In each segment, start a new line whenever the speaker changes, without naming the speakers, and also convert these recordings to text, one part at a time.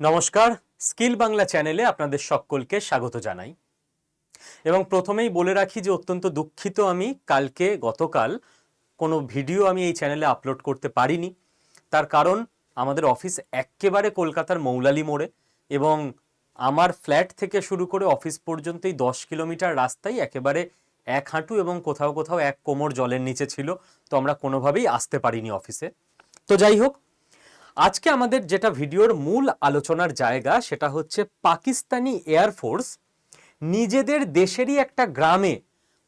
নমস্কার, স্কিল বাংলা চ্যানেলে আপনাদের সকলকে স্বাগত জানাই। এবং প্রথমেই বলে রাখি যে অত্যন্ত দুঃখিত আমি কালকে, গতকাল কোনো ভিডিও আমি এই চ্যানেলে আপলোড করতে পারিনি। তার কারণ, আমাদের অফিস এক্কেবারে কলকাতার মৌলালি মোড়ে এবং আমার ফ্ল্যাট থেকে শুরু করে অফিস পর্যন্তই দশ কিলোমিটার রাস্তাই একেবারে এক হাঁটু এবং কোথাও কোথাও এক কোমর জলের নিচে ছিল। তো আমরা কোনোভাবেই আসতে পারিনি অফিসে। তো যাই হোক আজকে আমাদের যেটা ভিডিওর মূল আলোচনার জায়গা সেটা হচ্ছে পাকিস্তানি এয়ারফোর্স নিজেদের দেশেরই একটা গ্রামে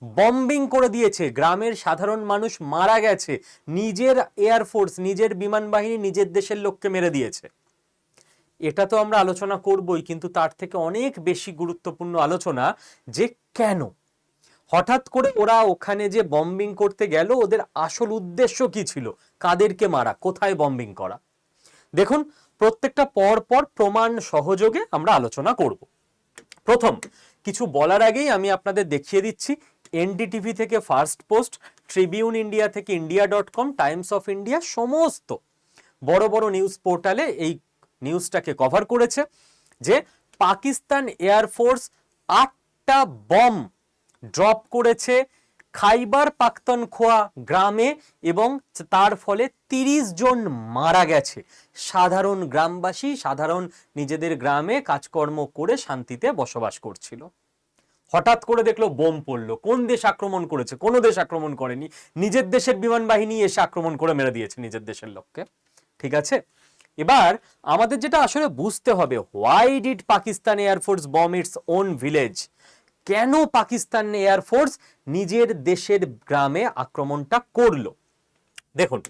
বম্বিং করে দিয়েছে। গ্রামের সাধারণ মানুষ মারা গেছে। নিজের এয়ারফোর্স নিজের বিমান বাহিনী নিজের দেশের লোককে মেরে দিয়েছে। এটা তো আমরা আলোচনা করবই, কিন্তু তার থেকে অনেক বেশি গুরুত্বপূর্ণ আলোচনা যে কেন? হঠাৎ করে ওরা ওখানে যে বম্বিং করতে গেল, ওদের আসল উদ্দেশ্য কি ছিল? কাদেরকে মারা? কোথায় বম্বিং করা? দেখুন, প্রত্যেকটা পর পর প্রমাণ সহযোগে আমরা আলোচনা করব। প্রথম, কিছু বলার আগেই আমি আপনাদের দেখিয়ে দিচ্ছি এনডিটিভি থেকে ফার্স্ট পোস্ট, ট্রিবিউন ইন্ডিয়া থেকে India dot com, Times of India সমস্ত বড় বড় নিউজ পোর্টালে এই নিউজটাকে কভার করেছে যে পাকিস্তান এয়ারফোর্স আটটা বম ড্রপ করেছে খাইবার পাখতনখোয়া গ্রামে এবং তার ফলে তিরিশ জন মারা গেছে। সাধারণ গ্রামবাসী, সাধারণ নিজেদের গ্রামে কাজকর্ম করে শান্তিতে বসবাস করছিল। হঠাৎ করে দেখল বোম পড়ল। কোন দেশ আক্রমণ করেছে? কোনো দেশ আক্রমণ করেনি? নিজের দেশের বিমান বাহিনী এসে আক্রমণ করে মেরে দিয়েছে নিজের দেশের লোককে। ঠিক আছে? এবার আমাদের যেটা আসলে বুঝতে হবে why did Pakistan Air Force bomb its own village কেন পাকিস্তান এয়ারফোর্স নিজের দেশের গ্রামে আক্রমণটা করল? দেখুন,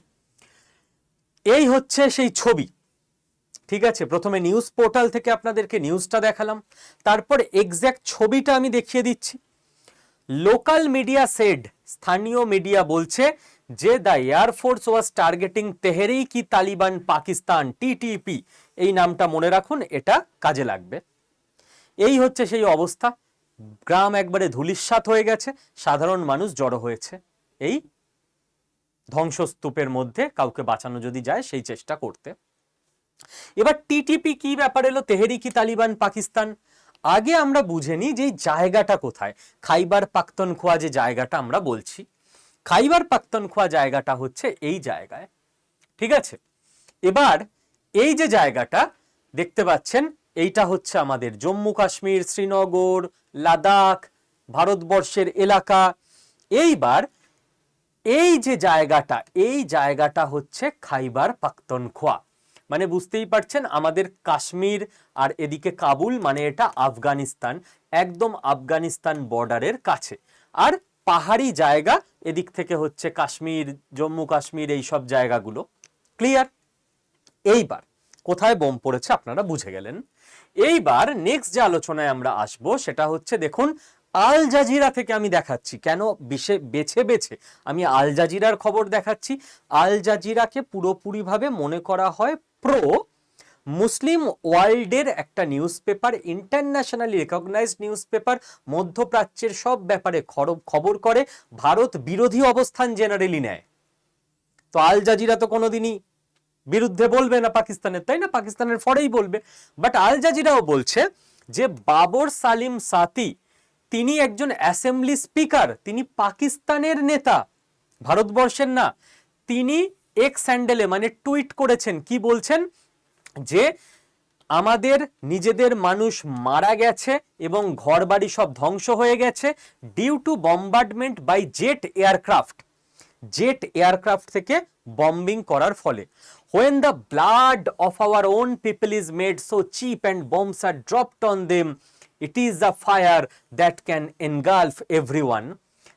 এই হচ্ছে সেই ছবি। ঠিক আছে, প্রথমে নিউজ পোর্টাল থেকে আপনাদেরকে নিউজটা দেখালাম। তারপর এক্স্যাক্ট ছবিটা আমি দেখিয়ে দিচ্ছি। লোকাল মিডিয়া সেড স্থানীয় মিডিয়া বলছে যে the Air Force was targeting Tehrik কি তালিবান পাকিস্তান টিটিপি এই নামটা মনে রাখুন, এটা কাজে লাগবে। এই হচ্ছে সেই অবস্থা। গ্রাম একবারে ধুলিস্বাত হয়ে গেছে, সাধারণ মানুষ জড়ো হয়েছে। এই ধ্বংসস্তূপের মধ্যে কাউকে বাঁচানো যদি যায়, সেই চেষ্টা করতে। এবার টিটিপি কি ব্যাপার এলো? তেহরিকি তালিবান, পাকিস্তান? আগে আমরা বুঝে নিই যে জায়গাটা কোথায়। খাইবার পাক্তনখোয়া যে জায়গাটা আমরা বলছি। খাইবার পাক্তনখোয়া জায়গাটা হচ্ছে এই জায়গায়। ঠিক আছে? এবার এই যে জায়গাটা, দেখতে পাচ্ছেন, এইটা হচ্ছে আমাদের জম্মু কাশ্মীর, শ্রীনগর লাদাখ, ভারতবর্ষের এলাকা। এইবার এই যে জায়গাটা, এই জায়গাটা হচ্ছে খাইবার পাক্তনখোয়া মানে বুঝতেই পারছেন, আমাদের কাশ্মীর আর এদিকে কাবুল মানে এটা আফগানিস্তান, একদম আফগানিস্তান বর্ডারের কাছে। আর পাহাড়ি জায়গা, এদিক থেকে হচ্ছে কাশ্মীর, জম্মু কাশ্মীর, এই সব জায়গাগুলো। ক্লিয়ার? এইবার, কোথায় বোম পড়েছে আপনারা বুঝে গেলেন? এইবার নেক্সট যে আলোচনায় আমরা আসব, সেটা হচ্ছে দেখুন, আল জাজিরা থেকে আমি দেখাচ্ছি। কেন বিশে বেছে বেছে? আমি আল জাজিরার খবর দেখাচ্ছি। আল জাজিরাকে পুরোপুরিভাবে মনে করা হয় প্রো মুসলিম ওয়ার্ল্ডের একটা news paper internationally recognised news paper মধ্যপ্রাচ্যের সব ব্যাপারে খবর করে, ভারত বিরোধী অবস্থান জেনারেলি নেয়। তো আল জাজিরা তো কোনোদিনই বিরুদ্ধে বলবে না পাকিস্তানের, তাই না? পাকিস্তানের ফরেই বলবে। বাট আল জাজিরাও বলছে যে বাবর সালিম সাতি তিনি একজন অ্যাসেম্বলি স্পিকার তিনি পাকিস্তানের নেতা, ভারতবর্ষের না। তিনি এক স্যান্ডেলে মানে টুইট করেছেন, কি বলছেন? যে আমাদের নিজেদের মানুষ মারা গেছে এবং ঘরবাড়ি সব ধ্বংস হয়ে গেছে due to bombardment by jet aircraft jet aircraft থেকে বম্বিং করার ফলে। When the blood of our own people is made so cheap and bombs are dropped on them, it is a fire that can engulf everyone.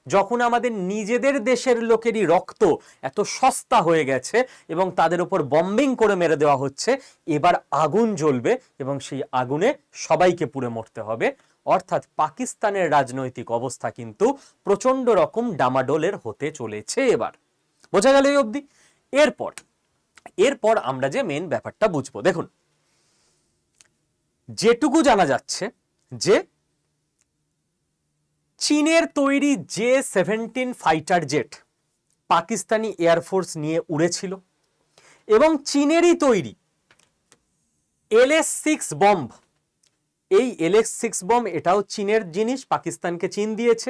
যখন আমাদের নিজেদের দেশের লোকেরই রক্ত এত সস্তা হয়ে গেছে এবং তাদের উপর বম্বিং করে মেরে দেওয়া হচ্ছে, এবার আগুন জ্বলবে এবং সেই আগুনে সবাইকে পুড়ে মরতে হবে। অর্থাৎ পাকিস্তানের রাজনৈতিক অবস্থা কিন্তু প্রচণ্ড রকম ডামাডোলের হতে চলেছে এবার। বোঝা গেল এই অবধি। এরপর এরপর আমরা যে মেন ব্যাপারটা বুঝব। দেখুন, যেটুকু জানা যাচ্ছে যে চীনের তৈরি J seventeen fighter jet Pakistani Air Force নিয়ে উড়েছিল এবং চীনেরই তৈরি এলএস সিক্স বম্ব এই এলএস সিক্স বম্ব এটাও চীনের জিনিস, পাকিস্তানকে চীন দিয়েছে।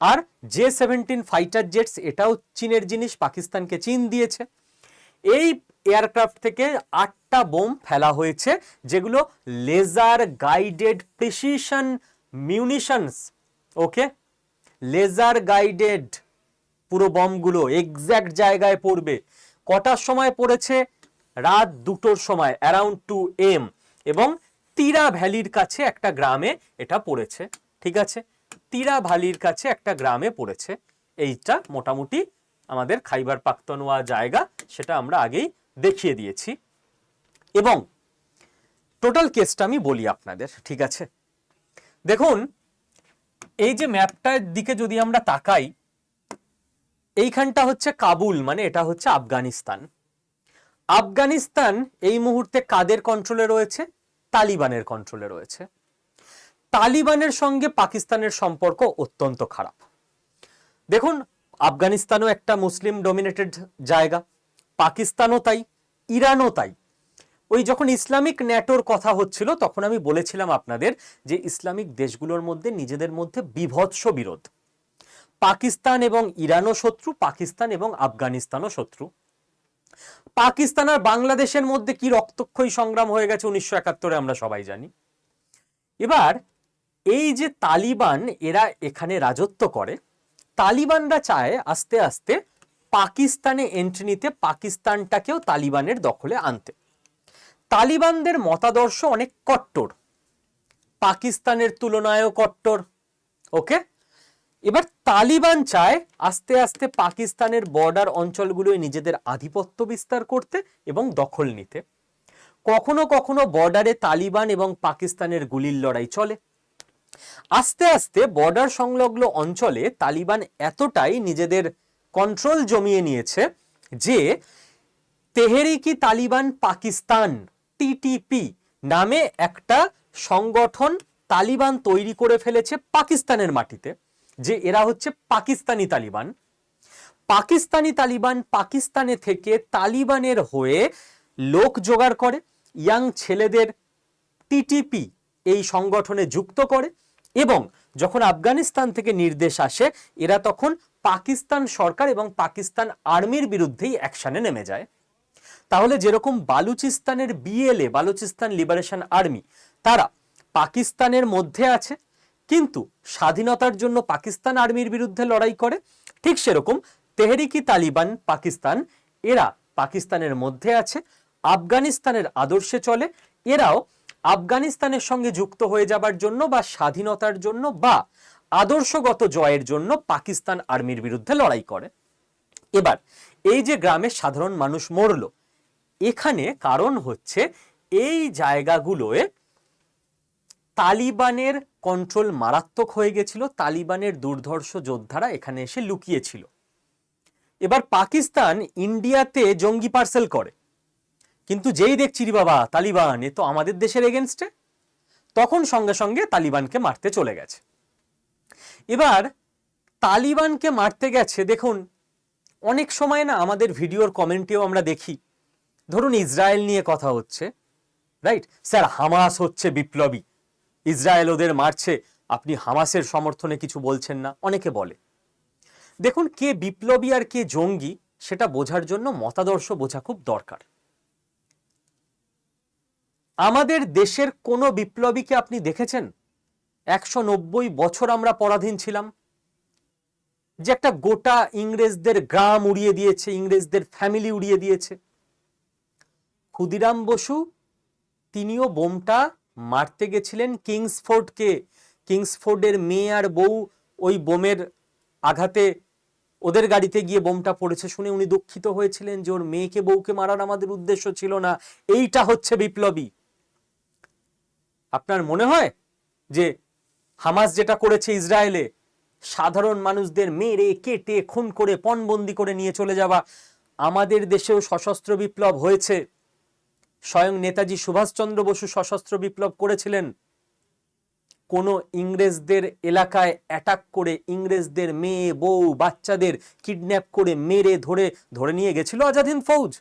আর জে সেভেন্টিন ফাইটার জেটস এটাও চীনের জিনিস, পাকিস্তানকে চীন দিয়েছে। এই এয়ারক্রাফট থেকে আটটা বোম ফেলা হয়েছে, যেগুলো laser guided precision munitions okay? Laser guided পুরো বমগুলো এক্স্যাক্ট জায়গায় পড়বে। কটার সময় পড়েছে? রাত দুটোর সময় অ্যারাউন্ড টু এম এবং তিরা ভ্যালির কাছে একটা গ্রামে এটা পড়েছে, ঠিক আছে? তিরা ভ্যালির কাছে একটা গ্রামে পড়েছে, এইটা মোটামুটি আমাদের খাইবার পাখতনওয়া জায়গা, সেটা আমরা আগেই দেখিয়ে দিয়েছি। এবং টোটাল কেসটা আমি বলি আপনাদের, ঠিক আছে? দেখুন, এই যে ম্যাপটার দিকে যদি আমরা তাকাই, এইখানটা হচ্ছে কাবুল মানে এটা হচ্ছে আফগানিস্তান। আফগানিস্তান এই মুহূর্তে কাদের কন্ট্রোলে রয়েছে? তালিবানের কন্ট্রোলে রয়েছে। তালিবানের সঙ্গে পাকিস্তানের সম্পর্ক অত্যন্ত খারাপ। দেখুন আফগানিস্তানও একটা মুসলিম ডমিনেটেড জায়গা, পাকিস্তানও তাই, ইরানও তাই। ওই যখন ইসলামিক ন্যাটোর কথা হচ্ছিল, তখন আমি বলেছিলাম আপনাদের যে ইসলামিক দেশগুলোর মধ্যে নিজেদের মধ্যে বিভৎস বিরোধ। পাকিস্তান এবং ইরানও শত্রু, পাকিস্তান এবং আফগানিস্তানও শত্রু। পাকিস্তান আর বাংলাদেশের মধ্যে কি রক্তক্ষয়ী সংগ্রাম হয়ে গেছে উনিশশো একাত্তরে আমরা সবাই জানি। এবার এই যে তালিবান, এরা এখানে রাজত্ব করে। তালিবানরা চায় আস্তে আস্তে পাকিস্তানে এন্ট্রি নিতে পাকিস্তানটাকেও তালিবানের দখলে আনতে। তালিবানদের মতাদর্শ অনেক কট্টর। পাকিস্তানের তুলনায়ও কট্টর। ওকে এবার তালিবান চায় আস্তে আস্তে পাকিস্তানের বর্ডার অঞ্চলগুলোয় নিজেদের আধিপত্য বিস্তার করতে এবং দখল নিতে। কখনো কখনো বর্ডারে তালিবান এবং পাকিস্তানের গুলির লড়াই চলে। আস্তে আস্তে বর্ডার সংলগ্ন অঞ্চলে তালিবান এতটাই নিজেদের কন্ট্রোল জমিয়ে নিয়েছে যে তেহরিকি তালিবান পাকিস্তান টিটিপি নামে একটা সংগঠন তালিবান তৈরি করে ফেলেছে পাকিস্তানের মাটিতে, যে এরা হচ্ছে পাকিস্তানি তালিবান। পাকিস্তানি তালিবান পাকিস্তানে থেকে তালিবানের হয়ে লোক জোগাড় করে, ইয়াং ছেলেদের টিটিপি এই সংগঠনে যুক্ত করে এবং যখন আফগানিস্তান থেকে নির্দেশ আসে, এরা তখন পাকিস্তান সরকার এবং পাকিস্তান আর্মির বিরুদ্ধেই অ্যাকশানে নেমে যায়। তাহলে যেরকম বালুচিস্তানের বিএলএ বালুচিস্তান লিবারেশন আর্মি, তারা পাকিস্তানের মধ্যে আছে, কিন্তু স্বাধীনতার জন্য পাকিস্তান আর্মির বিরুদ্ধে লড়াই করে, ঠিক সেরকম তেহরিকি তালিবান পাকিস্তান, এরা পাকিস্তানের মধ্যে আছে, আফগানিস্তানের আদর্শে চলে, এরাও আফগানিস্তানের সঙ্গে যুক্ত হয়ে যাবার জন্য বা স্বাধীনতার জন্য বা আদর্শগত জয়ের জন্য পাকিস্তান আর্মির বিরুদ্ধে লড়াই করে। এবার, এই যে গ্রামের সাধারণ মানুষ মরল, এখানে কারণ হচ্ছে এই জায়গাগুলোয় তালিবানের কন্ট্রোল মারাত্মক হয়ে গেছিল, তালিবানের দুর্ধর্ষ যোদ্ধারা এখানে এসে লুকিয়েছিল। এবার পাকিস্তান ইন্ডিয়াতে জঙ্গি পার্সেল করে। কিন্তু যেই দেখছি রে বাবা, তালিবান, এ তো আমাদের দেশের এগেনস্টে তখন সঙ্গে সঙ্গে তালিবানকে মারতে চলে গেছে। এবার তালিবানকে মারতে গেছে, দেখুন, অনেক সময় না আমাদের ভিডিওর কমেন্টেও আমরা দেখি। ধরুন ইসরায়েল নিয়ে কথা হচ্ছে রাইট স্যার, হামাস হচ্ছে বিপ্লবী। ইসরায়েল ওদের মারছে, আপনি হামাসের সমর্থনে কিছু বলছেন না, অনেকে বলে। দেখুন, কে বিপ্লবী আর কে জঙ্গি, সেটা বোঝার জন্য মতাদর্শ বোঝা খুব দরকার। আমাদের দেশের কোনো বিপ্লবীকে আপনি দেখেছেন? একশো নব্বই বছর আমরা পরাধীন ছিলাম। যে একটা গোটা ইংরেজদের গ্রাম উড়িয়ে দিয়েছে, ইংরেজদের ফ্যামিলি উড়িয়ে দিয়েছে। ক্ষুদিরাম বসু, তিনিও বোমটা মারতে গেছিলেন কিংসফোর্ডকে। কিংসফোর্ডের মেয়ে আর বউ ওই বোমের আঘাতে ওদের গাড়িতে গিয়ে বোমটা পড়েছে শুনে উনি দুঃখিত হয়েছিলেন যে ওর মেয়েকে বউকে মারার আমাদের উদ্দেশ্য ছিল না। এইটা হচ্ছে বিপ্লবী। আপনার মনে হয় যে হামাস যেটা করেছে ইসরায়েলে সাধারণ মানুষদের মেরে, কেটে, খুন করে, পণবন্দি করে নিয়ে চলে যাওয়া আমাদের দেশেও সশস্ত্র বিপ্লব হয়েছে। স্বয়ং নেতাজি সুভাষচন্দ্র বসু সশস্ত্র বিপ্লব করেছিলেন। কোনো ইংরেজদের এলাকায় অ্যাটাক করে ইংরেজদের মেয়ে, বউ, বাচ্চাদের কিডন্যাপ করে মেরে ধরে ধরে নিয়ে গেছিল আজাদ হিন্দ ফৌজ।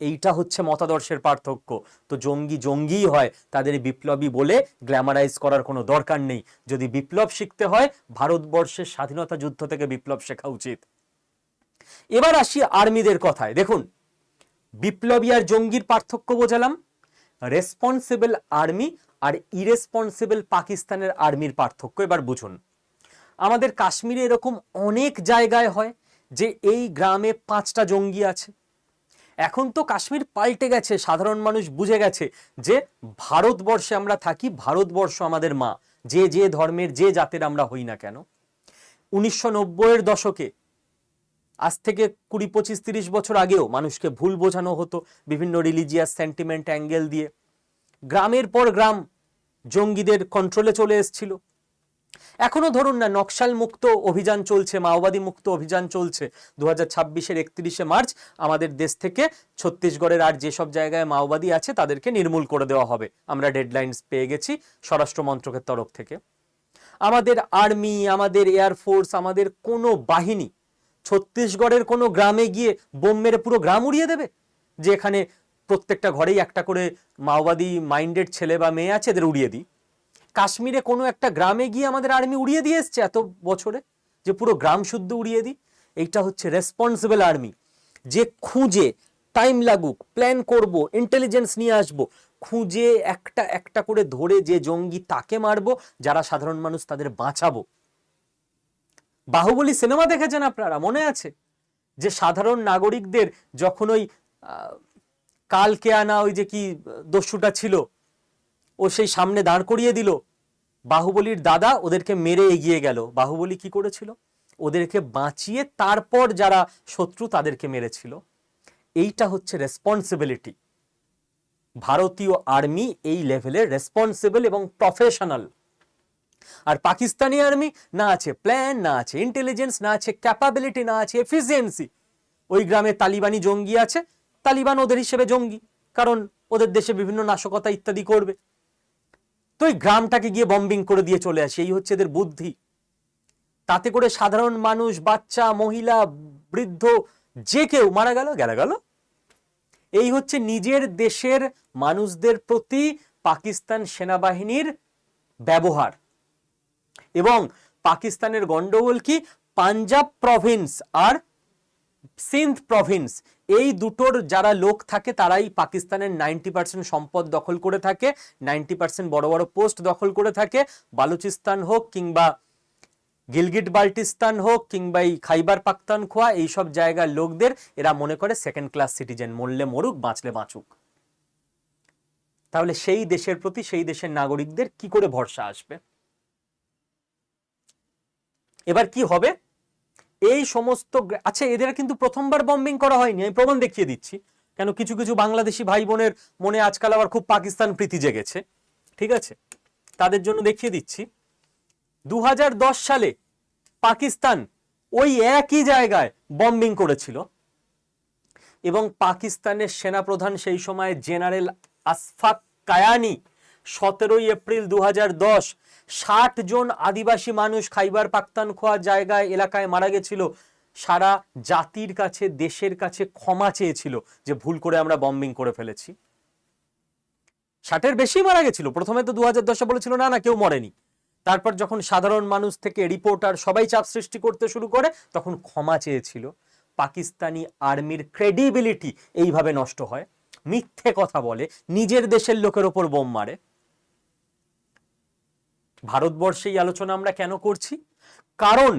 এইটা হচ্ছে মতাদর্শের পার্থক্য। তো জঙ্গি জঙ্গিই হয়, তাদের বিপ্লবী বলে গ্ল্যামারাইজ করার কোনো দরকার নেই। যদি বিপ্লব শিখতে হয়, ভারতবর্ষের স্বাধীনতা যুদ্ধ থেকে বিপ্লব শেখা উচিত। এবার আসি আর্মিদের কথায়। দেখুন, বিপ্লবী আর জঙ্গির পার্থক্য বোঝালাম। রেসপন্সিবল আর্মি আর ইরেসপন্সিবল পাকিস্তানের আর্মির পার্থক্য এবার বুঝুন। আমাদের কাশ্মীরে এরকম অনেক জায়গায় হয় যে এই গ্রামে পাঁচটা জঙ্গি আছে। এখন তো কাশ্মীর পাল্টে গেছে, সাধারণ মানুষ বুঝে গেছে যে ভারতবর্ষে আমরা থাকি, ভারতবর্ষ আমাদের মা। যে যে ধর্মের, যে জাতের আমরা হই না কেন? উনিশশো নব্বইয়ের দশকে, আজ থেকে কুড়ি, পঁচিশ, তিরিশ বছর আগেও মানুষকে ভুল বোঝানো হতো বিভিন্ন রিলিজিয়াস সেন্টিমেন্ট অ্যাঙ্গেল দিয়ে। গ্রামের পর গ্রাম জঙ্গিদের কন্ট্রোলে চলে এসছিল। এখনও ধরুন না নকশাল মুক্ত অভিযান চলছে মাওবাদী মুক্ত অভিযান চলছে। দু হাজার ছাব্বিশের একত্রিশে মার্চ আমাদের দেশ থেকে ছত্তিশগড়ের আর যেসব জায়গায় মাওবাদী আছে তাদেরকে নির্মূল করে দেওয়া হবে। আমরা ডেডলাইন্স পেয়ে গেছি স্বরাষ্ট্র মন্ত্রকের তরফ থেকে। আমাদের আর্মি, আমাদের এয়ারফোর্স আমাদের কোনো বাহিনী ছত্তিশগড়ের কোনো গ্রামে গিয়ে বোম মেরে পুরো গ্রাম উড়িয়ে দেবে? যে এখানে প্রত্যেকটা ঘরেই একটা করে মাওবাদী মাইন্ডেড ছেলে বা মেয়ে আছে, এদের উড়িয়ে দিই। কাশ্মীরে কোনো একটা গ্রামে গিয়ে আমাদের আর্মি উড়িয়ে দিয়ে এসছে এত বছরে, যে পুরো গ্রাম শুদ্ধ উড়িয়ে দিই। এইটা হচ্ছে রেসপন্সিবল আর্মি যে খুঁজে টাইম লাগুক প্ল্যান করব ইন্টেলিজেন্স নিয়ে আসব, খুঁজে একটা একটা করে ধরে যে জঙ্গি তাকে মারব, যারা সাধারণ মানুষ তাদের বাঁচাবো। বাহুবলী সিনেমা দেখেছেন আপনারা? মনে আছে? যে সাধারণ নাগরিকদের যখন ওই কালকে আনা ওই যে কি, দস্যুটা ছিল ও সেই সামনে দাঁড় করিয়ে দিল। বাহুবলীর দাদা ওদেরকে মেরে এগিয়ে গেল। বাহুবলী কি করেছিল? ওদেরকে বাঁচিয়ে তারপর যারা শত্রু তাদেরকে মেরেছিল। এইটা হচ্ছে রেসপন্সিবিলিটি ভারতীয় আর্মি এই লেভেলের রেসপন্সিবল এবং প্রফেশনাল আর পাকিস্তানি আর্মি না আছে প্ল্যান না আছে ইন্টেলিজেন্স না আছে ক্যাপাবিলিটি না আছে এফিসিয়েন্সি ওই গ্রামে তালিবানি জঙ্গি আছে। তালিবান ওদের হিসেবে জঙ্গি। কারণ ওদের দেশে বিভিন্ন নাশকতা ইত্যাদি করবে। তো ওই গ্রামটাকে গিয়ে বম্বিং করে দিয়ে চলে আসে, এই হচ্ছে এদের বুদ্ধি। তাতে করে সাধারণ মানুষ, বাচ্চা, মহিলা, বৃদ্ধ, যে কেউ মারা গেল গেল গেল। এই হচ্ছে নিজের দেশের মানুষদের প্রতি পাকিস্তান সেনাবাহিনীর ব্যবহার। এবং পাকিস্তানের গন্ডগোল কি? পাঞ্জাব প্রভিন্স আর সিন্ধ প্রভিন্স এই দুটোর যারা লোক থাকে, তারাই পাকিস্তানের নাইনটি পার্সেন্ট সম্পদ দখল করে থাকে, নাইনটি পার্সেন্ট বড় বড় পোস্ট দখল করে থাকে। বালুচিস্তান হোক কিংবা গিলগিট বাল্টিস্তান হোক কিংবা এই খাইবার পাখতানখোয়া এইসব জায়গার লোকদের এরা মনে করে সেকেন্ড ক্লাস সিটিজেন মরলে মরুক, বাঁচলে বাঁচুক। তাহলে সেই দেশের প্রতি, সেই দেশের নাগরিকদের কি করে ভরসা আসবে? এবার কি হবে? এই সমস্ত আচ্ছা এদের কিন্তু প্রথমবার বম্বিং করা হয়নি, আমি প্রমাণ দেখিয়ে দিচ্ছি। কেন কিছু কিছু বাংলাদেশি ভাই বোনের মনে আজকাল আবার খুব পাকিস্তান প্রীতি জেগেছে। ঠিক আছে? তাদের জন্য দেখিয়ে দিচ্ছি। দু হাজার দশ সালে পাকিস্তান ওই একই জায়গায় বম্বিং করেছিল এবং পাকিস্তানের সেনাপ্রধান সেই সময় জেনারেল আসফাক কায়ানি সতেরোই এপ্রিল দু ষাট জন আদিবাসী মানুষ খাইবার পাখতানখোয়া জায়গায়, এলাকায় মারা গেছিল। সারা জাতির কাছে, দেশের কাছে ক্ষমা চেয়েছিল যে ভুল করে আমরা বম্বিং করে ফেলেছি। ষাটের বেশি মারা গেছিল। প্রথমে তো দু হাজার দশে বলেছিল, না না, কেউ মরেনি। তারপর যখন সাধারণ মানুষ থেকে রিপোর্টার সবাই চাপ সৃষ্টি করতে শুরু করে, তখন ক্ষমা চেয়েছিল। পাকিস্তানি আর্মির ক্রেডিবিলিটি এইভাবে নষ্ট হয়। মিথ্যে কথা বলে, নিজের দেশের লোকের ওপর বোম মারে। ভারতবর্ষে এই আলোচনা আমরা কেন করছি? কারণ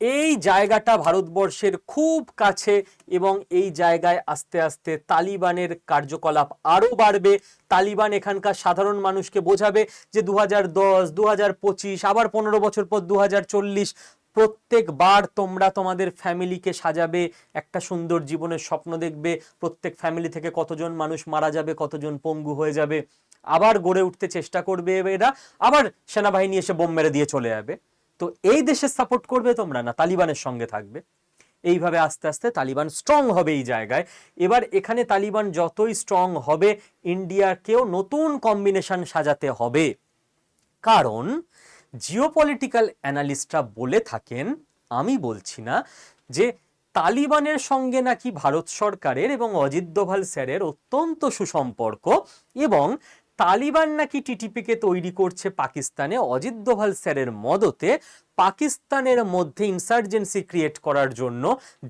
এই জায়গাটা ভারতবর্ষের খুব কাছে এবং এই জায়গায় আস্তে আস্তে তালিবানের কার্যকলাপ আরও বাড়বে। তালিবান এখানকার সাধারণ মানুষকে বোঝাবে যে দু হাজার দশ পঁচিশ, আবার পনেরো বছর পর দু চল্লিশ প্রত্যেকবার তোমরা তোমাদের ফ্যামিলিকে সাজাবে, একটা সুন্দর জীবনের স্বপ্ন দেখবে, প্রত্যেক ফ্যামিলি থেকে কতজন মানুষ মারা যাবে, কতজন পঙ্গু হয়ে যাবে, আবার গড়ে উঠতে চেষ্টা করবে এরা, আবার সেনাবাহিনী এসে বোম মেরে দিয়ে চলে যাবে। তো এই দেশের সাপোর্ট করবে তোমরা না, তালিবানের সঙ্গে থাকবে। এইভাবে আস্তে আস্তে তালিবান স্ট্রং হবে এই জায়গায়। এবার এখানে তালিবান যতই স্ট্রং হবে ইন্ডিয়াকেও নতুন কম্বিনেশন সাজাতে হবে। কারণ জিওপলিটিক্যাল অ্যানালিস্টরা বলে থাকেন, আমি বলছি না, যে তালিবানের সঙ্গে নাকি ভারত সরকারের এবং অজিত দোভাল স্যারের অত্যন্ত সুসম্পর্ক এবং তালিবান নাকি টিটিপিকে তৈরি করছে পাকিস্তানে? অজিত দোভাল স্যারের মদতে পাকিস্তানের মধ্যে ইনসার্জেন্সি ক্রিয়েট করার জন্য,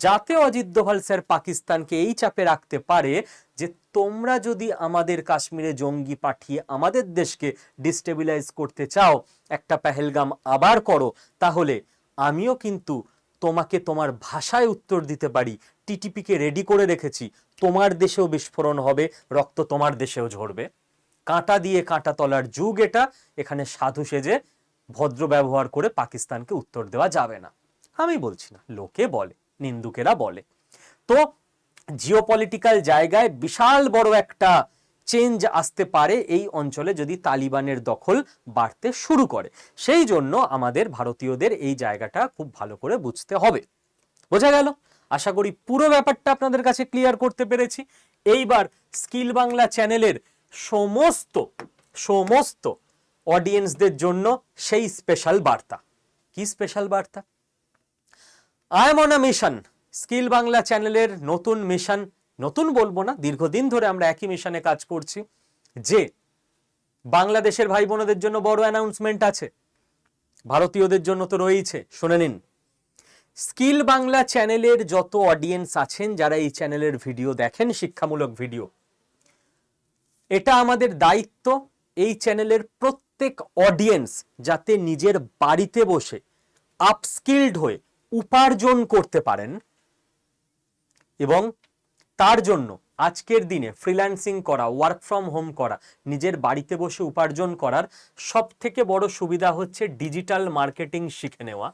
যাতে অজিত দোভাল স্যার পাকিস্তানকে এই চাপে রাখতে পারে যে তোমরা যদি আমাদের কাশ্মীরে জঙ্গি পাঠিয়ে আমাদের দেশকে ডিস্টেবিলাইজ করতে চাও, একটা পেহেলগাম আবার করো, তাহলে আমিও কিন্তু তোমাকে তোমার ভাষায় উত্তর দিতে পারি। টিটিপিকে রেডি করে রেখেছি। তোমার দেশেও বিস্ফোরণ হবে, রক্ত তোমার দেশেও ঝরবে। কাঁটা দিয়ে কাঁটা তলার যুগ এটা। এখানে সাধু সেজে ভদ্র ব্যবহার করে পাকিস্তানকে উত্তর দেওয়া যাবে না। আমি বলছি না, লোকে বলে, নিন্দুকেরা বলে। তো জিওপলিটিক্যাল জায়গায় বিশাল বড় একটা চেঞ্জ আসতে পারে এই অঞ্চলে যদি তালিবানের দখল বাড়তে শুরু করে। সেই জন্য আমাদের ভারতীয়দের এই জায়গাটা খুব ভালো করে বুঝতে হবে। বোঝা গেল? আশা করি পুরো ব্যাপারটা আপনাদের কাছে ক্লিয়ার করতে পেরেছি। এইবার স্কিল বাংলা চ্যানেলের সমস্ত সমস্ত অডিয়েন্সদের জন্য সেই স্পেশাল বার্তা। কি স্পেশাল বার্তা? I am on a mission Skill Bangla চ্যানেলের নতুন মিশন নতুন বলব না, দীর্ঘদিন ধরে আমরা একই মিশনে কাজ করছি, যে বাংলাদেশের ভাই বোনদের জন্য বড় অ্যানাউন্সমেন্ট আছে। ভারতীয়দের জন্য তো রয়েছে শুনে নিন। স্কিল বাংলা চ্যানেলের যত অডিয়েন্স আছেন, যারা এই চ্যানেলের ভিডিও দেখেন, শিক্ষামূলক ভিডিও এটা আমাদের দায়িত্ব এই চ্যানেলের প্রত্যেক অডিয়েন্স যাতে নিজের বাড়িতে বসে আপস্কিল্ড হয়ে উপার্জন করতে পারেন এবং তার জন্য আজকের দিনে ফ্রিল্যান্সিং করা ওয়ার্ক ফ্রম হোম করা, নিজের বাড়িতে বসে উপার্জন করার সব থেকে বড় সুবিধা হচ্ছে ডিজিটাল মার্কেটিং শিখে নেওয়া।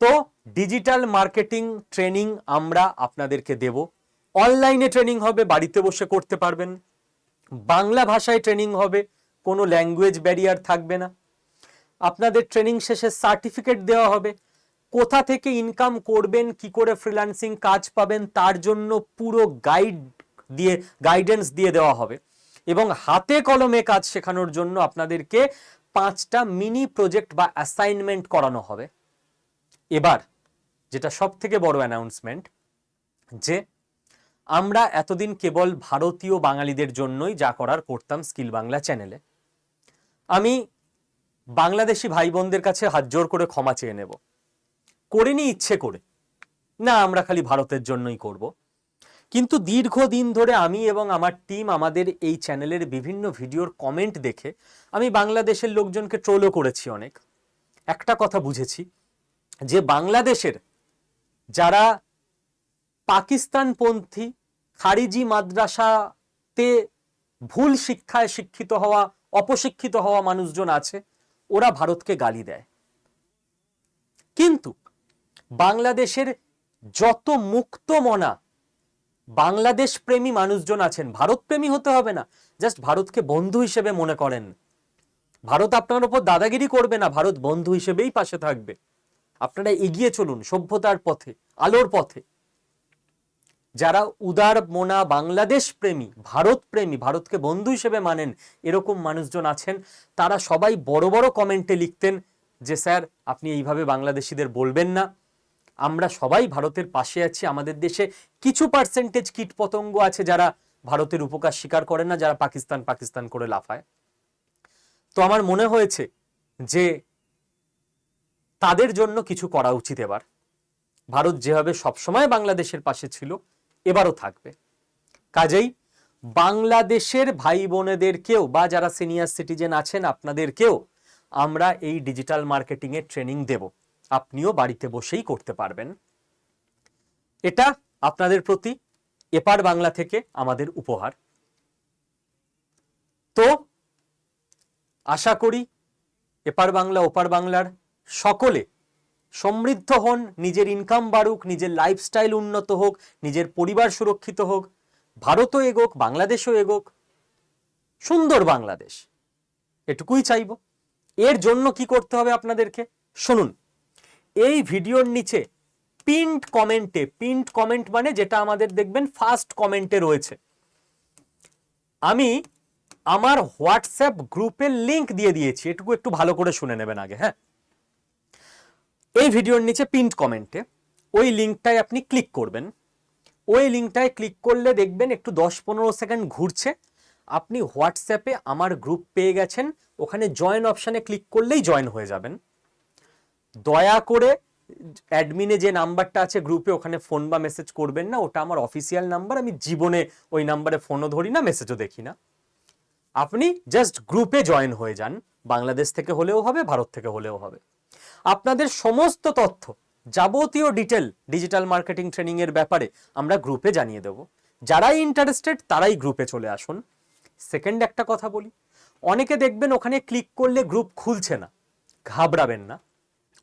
তো ডিজিটাল মার্কেটিং ট্রেনিং আমরা আপনাদেরকে দেব। অনলাইনে ট্রেনিং হবে, বাড়িতে বসে করতে পারবেন। বাংলা ভাষায় ট্রেনিং হবে, কোনো ল্যাঙ্গুয়েজ ব্যারিয়ার থাকবে না। আপনাদের ট্রেনিং শেষে সার্টিফিকেট দেওয়া হবে। কোথা থেকে ইনকাম করবেন, কি করে ফ্রিল্যান্সিং কাজ পাবেন, তার জন্য পুরো গাইড দিয়ে গাইডেন্স দিয়ে দেওয়া হবে। এবং হাতে কলমে কাজ শেখানোর জন্য আপনাদেরকে পাঁচটা মিনি প্রজেক্ট বা অ্যাসাইনমেন্ট করানো হবে। এবার, যেটা সব থেকে বড় অ্যানাউন্সমেন্ট যে আমরা এতদিন কেবল ভারতীয় বাঙালিদের জন্যই যা করার করতাম স্কিল বাংলা চ্যানেলে। আমি বাংলাদেশি ভাই বোনদের কাছে হাত জোর করে ক্ষমা চেয়ে নেব। করিনি ইচ্ছে করে। না, আমরা খালি ভারতের জন্যই করব। কিন্তু দীর্ঘদিন ধরে আমি এবং আমার টিম আমাদের এই চ্যানেলের বিভিন্ন ভিডিওর কমেন্ট দেখে আমি বাংলাদেশের লোকজনকে ট্রোলও করেছি অনেক। একটা কথা বুঝেছি, যে বাংলাদেশের যারা পাকিস্তানপন্থী খারিজি মাদ্রাসাতে ভুল শিক্ষায় শিক্ষিত হওয়া, অপশিক্ষিত হওয়া মানুষজন আছে, ওরা ভারতকে গালি দেয়। কিন্তু বাংলাদেশের যত মুক্ত মনা বাংলাদেশ প্রেমী মানুষজন আছেন ভারত প্রেমী হতে হবে না, জাস্ট ভারতকে বন্ধু হিসেবে মনে করেন। ভারত আপনার উপর দাদাগিরি করবে না, ভারত বন্ধু হিসেবেই পাশে থাকবে। আপনারা এগিয়ে চলুন সভ্যতার পথে, আলোর পথে। যারা উদার মোনা বাংলাদেশ প্রেমী, ভারত প্রেমী, ভারতকে বন্ধু হিসেবে মানেন এরকম মানুষজন আছেন, তারা সবাই বড় বড় কমেন্টে লিখতেন যে, স্যার, আপনি এইভাবে বাংলাদেশিদের বলবেন না। আমরা সবাই ভারতের পাশে আছি, আমাদের দেশে কিছু পার্সেন্টেজ কীট পতঙ্গ আছে যারা ভারতের উপকার স্বীকার করে না, যারা পাকিস্তান পাকিস্তান করে লাফায়। তো আমার মনে হয়েছে যে, তাদের জন্য কিছু করা উচিত এবার। ভারত যেভাবে সবসময় বাংলাদেশের পাশে ছিল এবারও থাকবে। কাজেই বাংলাদেশের ভাই বোনেদেরকেও বা যারা সিনিয়র সিটিজেন আছেন আপনাদেরকেও আমরা এই ডিজিটাল মার্কেটিং এর ট্রেনিং দেব। আপনিও বাড়িতে বসেই করতে পারবেন। এটা আপনাদের প্রতি এপার বাংলা থেকে আমাদের উপহার। তো আশা করি এপার বাংলা, ওপার বাংলার সকলে সমৃদ্ধ হন, নিজের ইনকাম বাড়ুক, নিজের লাইফস্টাইল উন্নত হোক, নিজের পরিবার সুরক্ষিত হোক, ভারতও এগোক, বাংলাদেশও এগোক, সুন্দর বাংলাদেশ। এটুকুই চাইব। এর জন্য কি করতে হবে আপনাদেরকে? শুনুন, এই ভিডিওর নিচে পিন্ট কমেন্টে পিন্ট কমেন্ট মানে যেটা আমাদের দেখবেন ফার্স্ট কমেন্টে রয়েছে। আমি আমার হোয়াটসঅ্যাপ গ্রুপের লিংক দিয়ে দিয়েছি। এটুকু একটু ভালো করে শুনে নেবেন আগে হ্যাঁ? এই ভিডিওর নিচে পিন্ট কমেন্টে ওই লিঙ্কটায় আপনি ক্লিক করবেন। ওই লিঙ্কটায় ক্লিক করলে দেখবেন একটু দশ পনেরো সেকেন্ড ঘুরছে। আপনি হোয়াটসঅ্যাপে আমার গ্রুপ পেয়ে গেছেন, ওখানে জয়েন অপশানে ক্লিক করলেই জয়েন হয়ে যাবেন। দয়া করে অ্যাডমিনে যে নাম্বারটা আছে গ্রুপে ওখানে ফোন বা মেসেজ করবেন না, ওটা আমার অফিসিয়াল নাম্বার আমি জীবনে ওই নাম্বারে ফোনও ধরি না মেসেজও দেখি না। আপনি জাস্ট গ্রুপে জয়েন হয়ে যান, বাংলাদেশ থেকে হলেও হবে, ভারত থেকে হলেও হবে। আপনাদের সমস্ত তথ্য, যাবতীয় ডিটেল ডিজিটাল মার্কেটিং ট্রেনিং এর ব্যাপারে আমরা গ্রুপে জানিয়ে দেব। যারাই ইন্টারেস্টেড তারাই গ্রুপে চলে আসুন। সেকেন্ড একটা কথা বলি, অনেকে দেখবেন ওখানে ক্লিক করলে গ্রুপ খুলছে না, ঘাবড়াবেন না।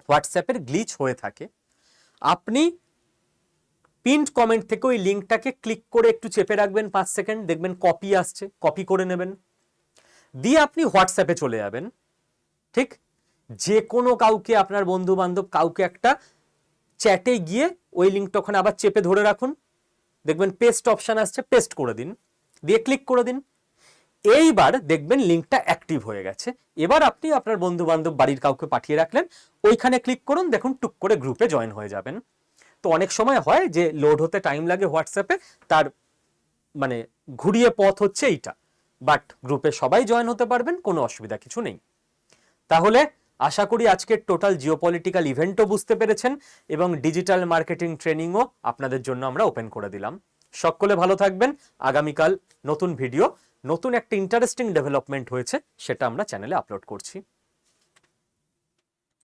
হোয়াটসঅ্যাপের গ্লিচ হয়ে থাকে। আপনি পিন্ট কমেন্ট থেকে ওই লিঙ্কটাকে ক্লিক করে একটু চেপে রাখবেন পাঁচ সেকেন্ড দেখবেন কপি আসছে কপি করে নেবেন। দিয়ে আপনি হোয়াটসঅ্যাপে চলে যাবেন। ঠিক? যে কোনো কাউকে, আপনার বন্ধু বান্ধব কাউকে একটা চ্যাটে গিয়ে ওই লিঙ্কটা ওখানে আবার চেপে ধরে রাখুন। দেখবেন পেস্ট অপশান আসছে পেস্ট করে দিন। দিয়ে ক্লিক করে দিন। এইবার দেখবেন লিঙ্কটা অ্যাক্টিভ হয়ে গেছে। এবার আপনি আপনার বন্ধু বান্ধব বাড়ির কাউকে পাঠিয়ে রাখলেন, ওইখানে ক্লিক করুন, দেখুন টুক করে গ্রুপে জয়েন হয়ে যাবেন। তো অনেক সময় হয় যে লোড হতে টাইম লাগে হোয়াটসঅ্যাপে, তার মানে ঘুরিয়ে পথ হচ্ছে এইটা। বাট গ্রুপে সবাই জয়েন হতে পারবেন, কোনো অসুবিধা কিছু নেই। তাহলে আশা করি আজকের টোটাল জিওপলিটিক্যাল ইভেন্টও বুঝতে পেরেছেন এবং ডিজিটাল মার্কেটিং ট্রেনিংও আপনাদের জন্য আমরা ওপেন করে দিলাম। সকলে ভালো থাকবেন। আগামীকাল নতুন ভিডিও নতুন একটা ইন্টারেস্টিং ডেভেলপমেন্ট হয়েছে, সেটা আমরা চ্যানেলে আপলোড করছি।